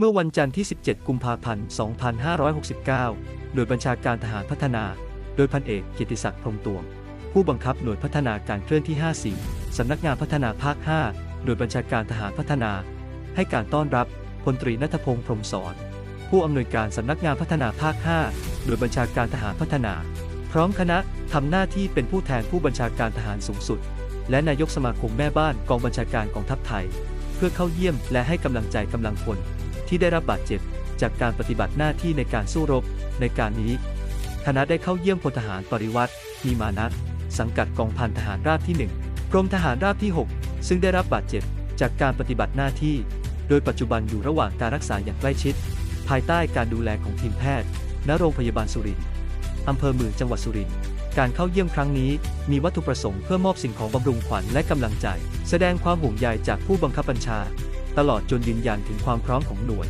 เมื่อวันจันทร์ที่ 17 กุมภาพันธ์ 2569โดยบัญชาการทหารพัฒนา โดยพันเอกเกียรติศักดิ์พรหมตวง ผู้บังคับหน่วยพัฒนาการเคลื่อนที่ 54 สำนักงานพัฒนาภาค5โดยบัญชาการทหารพัฒนา ให้การต้อนรับพลตรีนัทพงษ์พรหมสอน ผู้อำนวยการสำนักงานพัฒนาภาค5โดยบัญชาการทหารพัฒนา พร้อมคณะทำหน้าที่เป็นผู้แทนผู้บัญชาการทหารสูงสุด และนายกสมาคมแม่บ้านกองบัญชาการกองทัพไทย เพื่อเข้าเยี่ยมและให้กำลังใจกำลังพล ที่ได้รับบาดเจ็บ จากการปฏิบัติหน้าที่ในการสู้รบ ในการนี้คณะได้เข้าเยี่ยมพลทหารปริวัติมีมานัทสังกัดกองพันทหารราบที่ 1 กรมทหารราบที่ 6 ซึ่งได้รับบาดเจ็บจากการปฏิบัติหน้าที่ โดยปัจจุบันอยู่ระหว่างการรักษาอย่างใกล้ชิด ภายใต้การดูแลของทีมแพทย์ ณ โรงพยาบาลสุรินทร์อำเภอเมืองจังหวัดสุรินทร์การเข้าเยี่ยมครั้งนี้มีวัตถุประสงค์เพื่อมอบสิ่งของบำรุงขวัญและกำลังใจ แสดงความห่วงใยจากผู้บังคับบัญชา ตลอดจนยืนยันถึงความพร้อมของหน่วย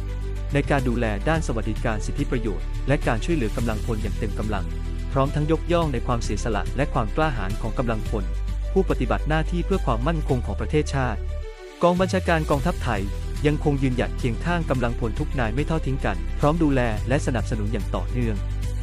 ในการดูแลด้านสวัสดิการสิทธิประโยชน์ และการช่วยเหลือกำลังพลอย่างเต็มกำลัง พร้อมทั้งยกย่องในความเสียสละและความกล้าหาญของกำลังพล ผู้ปฏิบัติหน้าที่เพื่อความมั่นคงของประเทศชาติ กองบัญชาการกองทัพไทยยังคงยืนหยัดเคียงข้างกำลังพลทุกนายไม่ทอดทิ้งกัน พร้อมดูแลและสนับสนุนอย่างต่อเนื่อง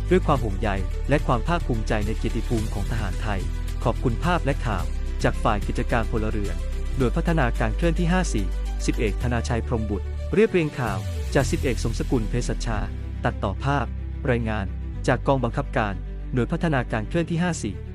ด้วยความห่วงใยและความภาคภูมิใจในเกียรติภูมิของทหารไทย ขอบคุณภาพและข่าว จากฝ่ายกิจการพลเรือน โดยพัฒนาการเคลื่อนที่ 54 สิบเอกธนาชัยพรมบุตร เรียบเรียงข่าว จากสิบเอกสมสกุลเพศชชา ตัดต่อภาพ รายงาน จากกองบังคับการ หน่วยพัฒนาการเคลื่อนที่ 54